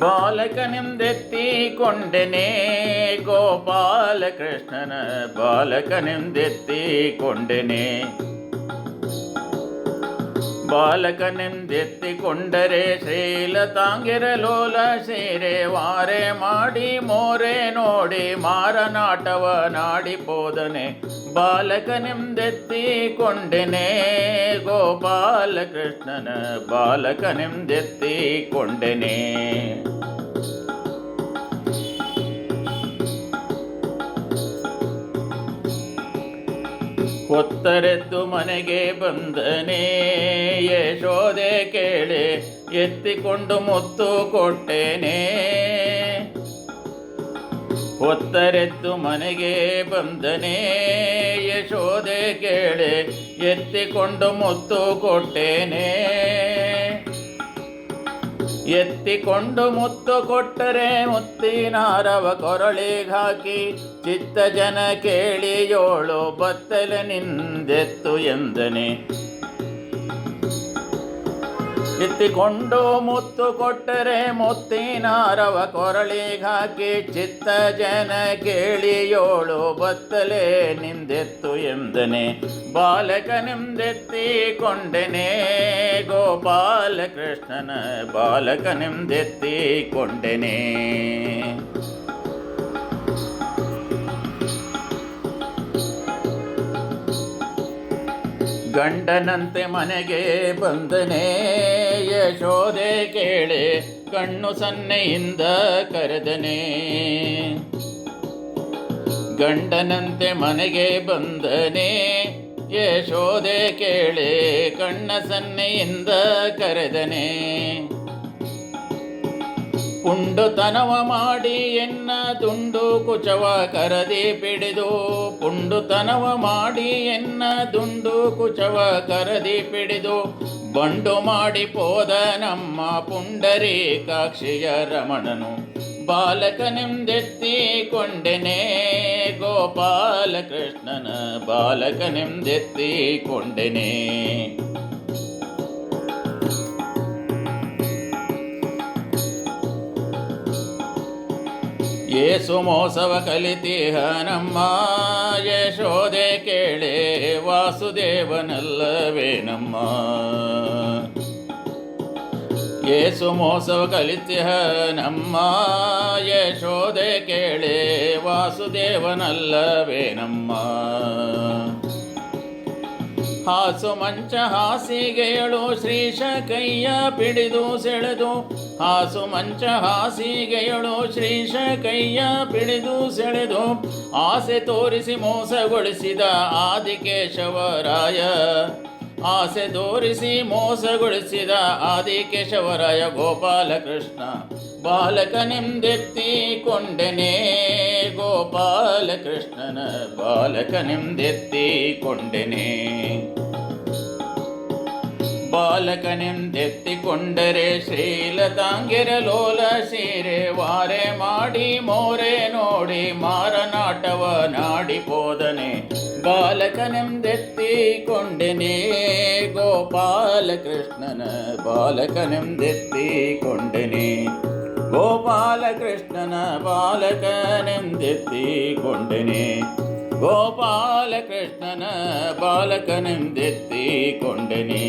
ಬಾಲಕನೆಂದೆತ್ತಿಕೊಂಡೆನೇ ಗೋಪಾಲ ಕೃಷ್ಣನ ಬಾಲಕನೆಂದೆತ್ತಿಕೊಂಡೆನೇ ಬಾಲಕನೆಂದೆತ್ತಿಕೊಂಡರೆ ಶ್ರೀಲತಾಂಗಿರಲೋಲ ಸೀರೆ ವಾರೆ ಮಾಡಿ ಮೋರೆ ನೋಡಿ ಮಾರನಾಟವ ನಾಡಿ ಪೋದನೆ ಬಾಲಕನೆಂದೆತ್ತಿಕೊಂಡೆನೇ ಗೋಪಾಲ ಕೃಷ್ಣನ ಬಾಲಕನೆಂದೆತ್ತಿಕೊಂಡೆನೇ ಕೊತ್ತರೆದ್ದು ಮನೆಗೆ ಬಂದನೇ. ಯಶೋದೆ ಕೇಳಿ ಎತ್ತಿಕೊಂಡು ಮುತ್ತು ಕೊಟ್ಟೇನೆ. ಹೊತ್ತರೆದ್ದು ಮನೆಗೆ ಬಂದನೇ. ಯಶೋದೆ ಕೇಳಿ ಎತ್ತಿಕೊಂಡು ಮುತ್ತು ಕೊಟ್ಟೇನೆ. ಎತ್ತಿಕೊಂಡು ಮುತ್ತು ಕೊಟ್ಟರೆ ಮುತ್ತಿನಾರವ ಕೊರಳಿಗೆ ಹಾಕಿ ಚಿತ್ತ ಜನ ಕೇಳಿ ಏಳು ಬತ್ತಲೆ ನಿಂದೆತ್ತು ಎಂದನೆ? ಎತ್ತಿಕೊಂಡು ಮುತ್ತು ಕೊಟ್ಟರೆ ಮುತ್ತಿನಾರವ ಕೊರಳಿಗೆ ಹಾಕಿ ಚಿತ್ತ ಜನ ಕೇಳಿ ಏಳು ಬತ್ತಲೆ ನಿಂದೆತ್ತು ಎಂದನೆ. ಬಾಲಕನೆಂದೆತ್ತಿಕೊಂಡೆನೆ ಗೋಪಾಲ ಕೃಷ್ಣನ ಬಾಲಕನೆಂದೆತ್ತಿಕೊಂಡೆನೆ ಗಂಡನಂತೆ ಮನೆಗೆ ಬಂದನೇ ಯಶೋದೆ ಕೇಳೆ, ಕಣ್ಣು ಸನ್ನೆಯಿಂದ ಕರೆದನೆ. ಗಂಡನಂತೆ ಮನೆಗೆ ಬಂದನೆ ಯಶೋದೆ ಕೇಳೆ, ಕಣ್ಣ ಸನ್ನೆಯಿಂದ ಕರೆದನೆ. ಪುಂಡುತನವ ಮಾಡಿ ಎನ್ನ ದುಂಡು ಕುಚವ ಕರದಿ ಪಿಡಿದು. ಪುಂಡುತನವ ಮಾಡಿ ಎನ್ನ ದುಂಡು ಕುಚವ ಕರದಿ ಪಿಡಿದು. ಬಂಡು ಮಾಡಿ ಪೋದ ನಮ್ಮ ಪುಂಡರೀಕಾಕ್ಷಿಯ ರಮಣನು. ಬಾಲಕನೆಂದೆತ್ತಿಕೊಂಡೆನೆ ಗೋಪಾಲಕೃಷ್ಣನ ಕೃಷ್ಣನ ಬಾಲಕನೆಂದೆತ್ತಿಕೊಂಡೆನೆ ಏಸು ಮೋಸವ ಕಲಿತಿಹ ನಮ್ಮ ಯಶೋದೆ ಕೇಳೆ ವಾಸುದೇವನಲ್ಲವೇ ನಮ್ಮ ಏಸು ಮೋಸವ ಕಲಿತಿಹ ನಮ್ಮ ಯಶೋದೆ ಕೇಳೆ ವಾಸುದೇವನಲ್ಲವೇ ನಮ್ಮ ಹಾಸು ಮಂಚ ಹಾಸಿಗೆಯಳು ಶ್ರೀಶ ಕೈಯ ಪಿಡಿದು ಸೆಳೆದು. ಹಾಸು ಮಂಚ ಹಾಸಿಗೆಯಳು ಶ್ರೀಶ ಕೈಯ ಪಿಡಿದು ಸೆಳೆದು. ಆಸೆ ತೋರಿಸಿ ಮೋಸಗೊಳಿಸಿದ ಆದಿಕೇಶವರಾಯ. ಆಸೆ ತೋರಿಸಿ ಮೋಸಗೊಳಿಸಿದ ಆದಿಕೇಶವರಾಯ ಗೋಪಾಲಕೃಷ್ಣ. ಬಾಲಕನೆಂದೆತ್ತಿಕೊಂಡೆನೇ ಗೋಪಾಲಕೃಷ್ಣನ. ಬಾಲಕನೆಂದೆತ್ತಿಕೊಂಡೆನೇ ಬಾಲಕನೆಂದೆತ್ತಿಕೊಂಡರೆ ಶ್ರೀಲತಾಂಗಿರಲೋಲ ಸೀರೆ ವಾರೆ ಮಾಡಿ ಮೋರೆ ನೋಡಿ ಮಾರನಾಟವ ನಾಡಿ ಪೋದನೆ ಬಾಲಕನೆಂದೆತ್ತಿಕೊಂಡೆನೇ ಗೋಪಾಲ ಕೃಷ್ಣನ ಬಾಲಕನೆಂದೆತ್ತಿಕೊಂಡೆನೇ ಗೋಪಾಲ ಕೃಷ್ಣನ ಬಾಲಕನೆಂದೆತ್ತಿಕೊಂಡೆನೇ ಗೋಪಾಲ ಕೃಷ್ಣನ ಬಾಲಕನೆಂದೆತ್ತಿಕೊಂಡೆನೇ